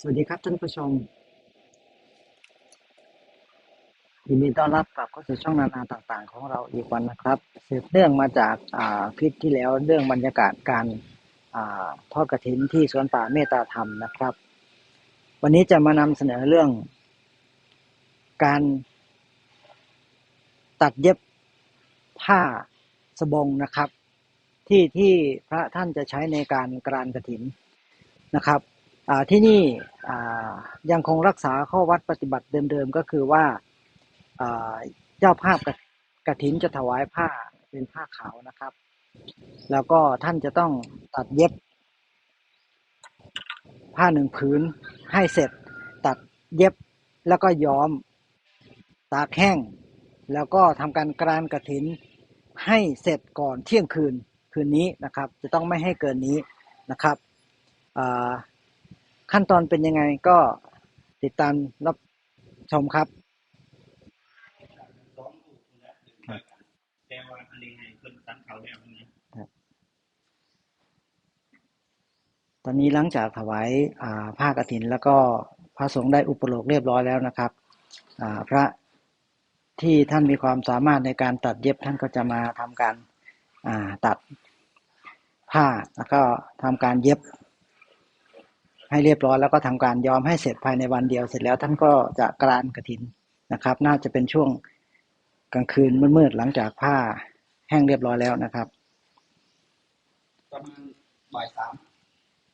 สวัสดีครับท่านผู้ชมยินดีต้อนรับกลับเข้าสู่ช่องนานาต่าง ๆ ของเราอีกวันนะครับสืบเนื่องมาจากคลิปที่แล้วเรื่องบรรยากาศการอทอดกระถินที่สวนป่าเมตตาธรรมนะครับ วันนี้จะมานำเสนอเรื่อง การตัดเย็บผ้าสบงนะครับ ที่ที่พระท่านจะใช้ในการกรานกระถินนะครับ ที่นี่ยังคงรักษาข้อวัดปฏิบัติเดิมๆก็คือว่าเจ้าภาพกฐกฐินจะถวายผ้าเป็นผ้าขาวนะครับ แล้วก็ท่านจะต้องตัดเย็บ ผ้าหนึ่งผืนให้เสร็จตัดเย็บแล้วก็ย้อม ตากแห้ง แล้วก็ทำการกรานกระถินให้เสร็จก่อนเที่ยงคืนคืนนี้นะครับ จะต้องไม่ให้เกินนี้นะครับ ขั้นตอนเป็นยังไงก็ติดตามรับชมครับสองลูกนะแต่ว่าอันนี้ให้เพิ่นตัดเขาแล้วนะตอนนี้หลังจากถวายอ่าผ้ากฐิน แล้วก็พระสงฆ์ได้อุปโลกเรียบร้อยแล้วนะครับอ่าพระที่ท่านมีความสามารถในการตัดเย็บท่านก็จะมาทำการอ่าตัดผ้าแล้วก็ทำการเย็บ ให้เรียบร้อยแล้วก็ทำการย้อมให้เสร็จภายในวันเดียวเสร็จแล้วท่านก็จะกรานกฐินนะครับ น่าจะเป็นช่วงกลางคืนมืดๆหลังจากผ้าแห้งเรียบร้อยแล้วนะครับประมาณบ่ายสาม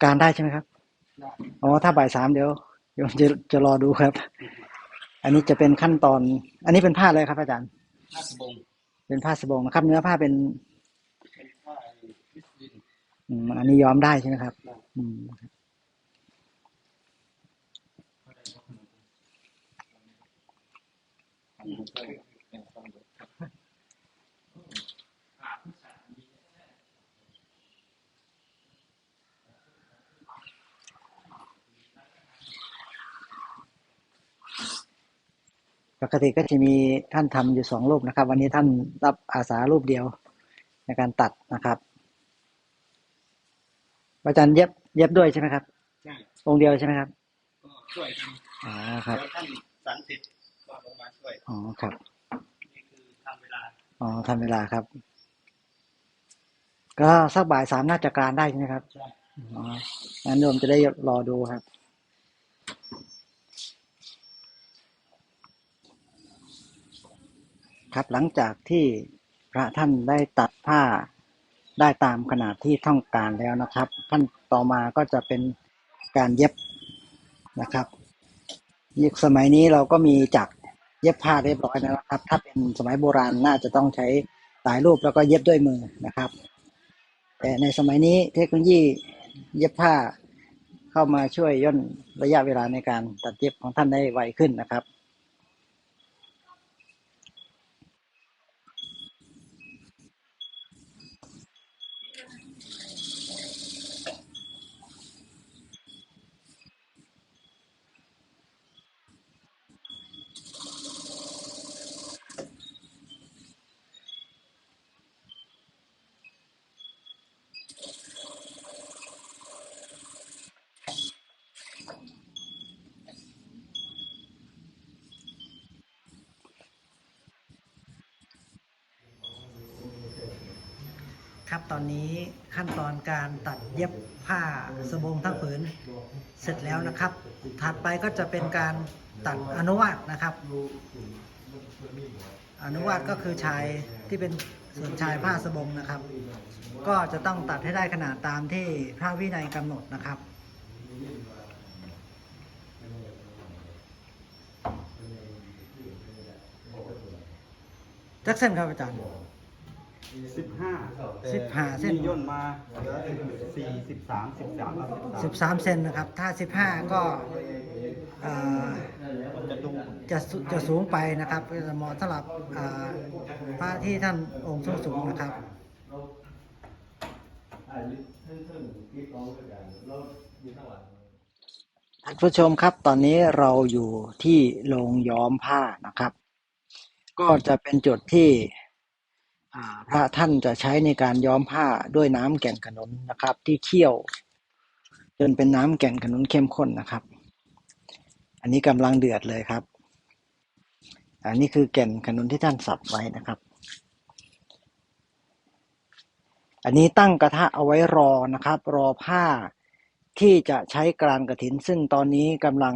การได้ใช่ไหมครับได้อ๋อถ้าบ่ายสามเดี๋ยวโยมจะจะรอดูครับ อันนี้จะเป็นขั้นตอน อันนี้เป็นผ้าอะไรครับ อาจารย์ห้าสบงเป็นผ้าสบงนะครับ เนื้อผ้าเป็นเป็นผ้ามิสลินอืมอันนี้ย้อมได้ใช่ไหมครับ อืม ปกติก็จะมีท่านทำอยู่สองรูปนะครับ วันนี้ท่านรับอาสารูปเดียวในการตัดนะครับอาจารย์เย็บเย็บด้วยใช่ไหมครับใช่องค์เดียวใช่ไหมครับก็ช่วยกันอ๋อครับเดี๋ยวท่านสันติ ดก็ลงมาช่วยอ๋อครับนี่คือทำเวลาอ๋อทำเวลาครับ ก็สักบ่ายสามน่าจะกรานได้ใช่ไหมครับใช่อ๋องั้นโยมจะได้รอดูครับครับหลังจากที่พระท่านได้ตัดผ้าได้ตามขนาดที่ต้องการแล้วนะครับขั้นต่อมาก็จะเป็นการเย็บนะครับยุคสมัยนี้เราก็มีจักร เย็บผ้าเรียบร้อยนะครับ ถ้าเป็นสมัยโบราณน่าจะต้องใช้หลายรูปแล้วก็เย็บด้วยมือนะครับ แต่ในสมัยนี้เทคโนโลยีเย็บผ้าเข้ามาช่วยย่นระยะเวลาในการตัดเย็บของท่านได้ไวขึ้นนะครับ ครับ ตอนนี้ขั้นตอนการตัดเย็บผ้าสบงทั้งผืนเสร็จแล้วนะครับ ถัดไปก็จะเป็นการตัดอนุวาตนะครับ อนุวาตก็คือชายที่เป็นส่วนชายผ้าสบงนะครับ ก็จะต้องตัดให้ได้ขนาดตามที่พระวินัยกำหนดนะครับจักเส้นครับอาจารย์ สิบห้าสิบห้าเส้น ย่นมาเหลือสี่สิบสามสิบสามสิบสามเซนนะครับ ถ้าสิบห้าก็เอ่อจะดูจะสุจะสูงไปนะครับก็จะเหมาะสำหรับอ่าพระที่ท่านองค์สูงสูงๆนะครับ ท่านผู้ชมครับตอนนี้เราอยู่ที่โรงย้อมผ้านะครับ ก็จะเป็นจุดที่อ่า พระท่านจะใช้ในการย้อมผ้าด้วยน้ำแก่นขนุนนะครับ ที่เคี่ยวจนเป็นน้ำแก่นขนุนเข้มข้นนะครับ อันนี้กำลังเดือดเลยครับ อันนี้คือแก่นขนุนที่ท่านสับไว้นะครับ อันนี้ตั้งกระทะเอาไว้รอนะครับ รอผ้าที่จะใช้กรานกระถิน ซึ่งตอนนี้กำลัง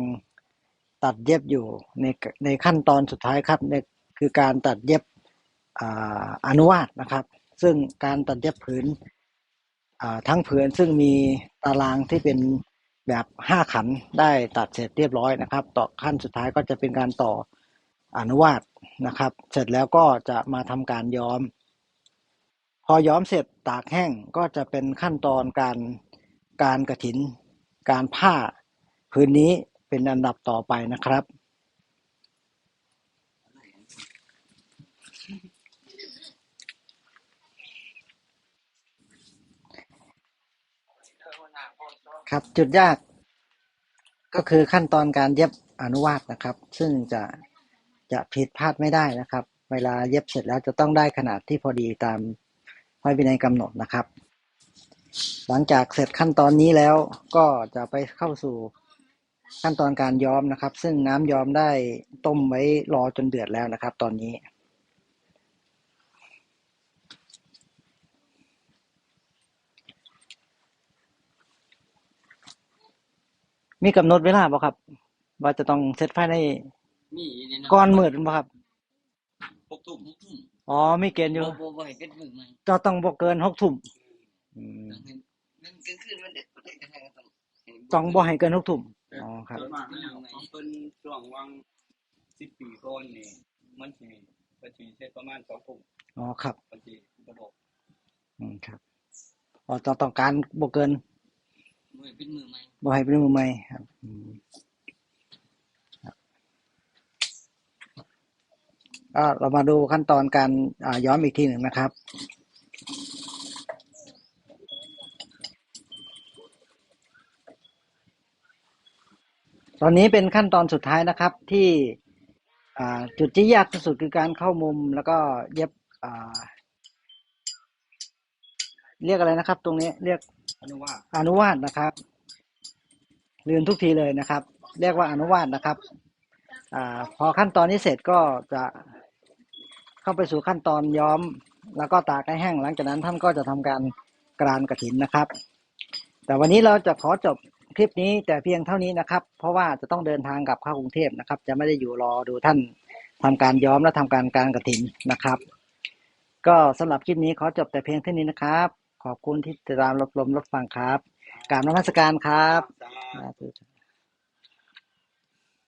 ตัดเย็บอยู่ในในขั้นตอนสุดท้ายครับในคือการตัดเย็บ อนุวาตนะครับ ซึ่งการตัดเย็บผืนทั้งผืนซึ่งมีตารางที่เป็นแบบห้าขันได้ตัดเสร็จเรียบร้อยนะครับ ต่อขั้นสุดท้ายก็จะเป็นการต่ออนุวาตนะครับ เสร็จแล้วก็จะมาทำการย้อม พอย้อมเสร็จตากแห้งก็จะเป็นขั้นตอนการการกระถิน การผ้าพื้นนี้เป็นอันดับต่อไปนะครับ ครับจุดยากก็คือขั้นตอนการเย็บอนุวาตนะครับ ซึ่งจะจะผิดพลาดไม่ได้นะครับ เวลาเย็บเสร็จแล้วจะต้องได้ขนาดที่พอดีตามพระวินัยกำหนดนะครับ หลังจากเสร็จขั้นตอนนี้แล้วก็จะไปเข้าสู่ขั้นตอนการย้อมนะครับ ซึ่งน้ำย้อมได้ต้มไว้รอจนเดือดแล้วนะครับ ตอนนี้ มีกำหนดเวลาบ่ครับ ว่าจะต้องเสร็จภายในมีนี่นะก่อนมืดบ่ครับหกทุ่มหกทุ่มอ๋อมีเกณฑ์อยู่บ่บ่บ่ให้เป็นมือใหม่จะต้องบ่เกินหกทุ่มอืมมันกลางคืนมันเด็กมันเด็กกันให้ต้องต้องบ่ให้เกินหกทุ่มอ๋อครับส่วนมากแล้วเป็นช่วงวังสิบปีก่อนนี่มันสิมันสิเสร็จประมาณสองทุ่มอ๋อครับบางทีระบบอืมครับอ๋อต้องต้องการบ่เกิน บ่ให้เป็นมือใหม่บ่ให้เป็นมือใหม่ครับก็เรามาดูขั้นตอนการย้อมอีกทีหนึ่งนะครับตอนนี้เป็นขั้นตอนสุดท้ายนะครับที่จุดที่ยากที่สุดคือการเข้ามุมแล้วก็เย็บเรียกอะไรนะครับ ตรงนี้เรียก อนุวาตอนุวาตนะครับลืมทุกทีเลยนะครับ เรียกว่าอนุวาตนะครับอ่าพอขั้นตอนนี้เสร็จก็จะเข้าไปสู่ขั้นตอนย้อม แล้วก็ตากให้แห้ง หลังจากนั้นท่านก็จะทำการกรานกระถินนะครับ แต่วันนี้เราจะขอจบคลิปนี้แต่เพียงเท่านี้นะครับ เพราะว่าจะต้องเดินทางกลับเข้ากรุงเทพนะครับ จะไม่ได้อยู่รอดูท่านทำการย้อมและทำการกรานกระถินนะครับ ก็สำหรับคลิปนี้ขอจบแต่เพียงเท่านี้นะครับ ขอบคุณที่ติดตามรับชมรับฟังครับกรารนมัสการครับสาสาธุ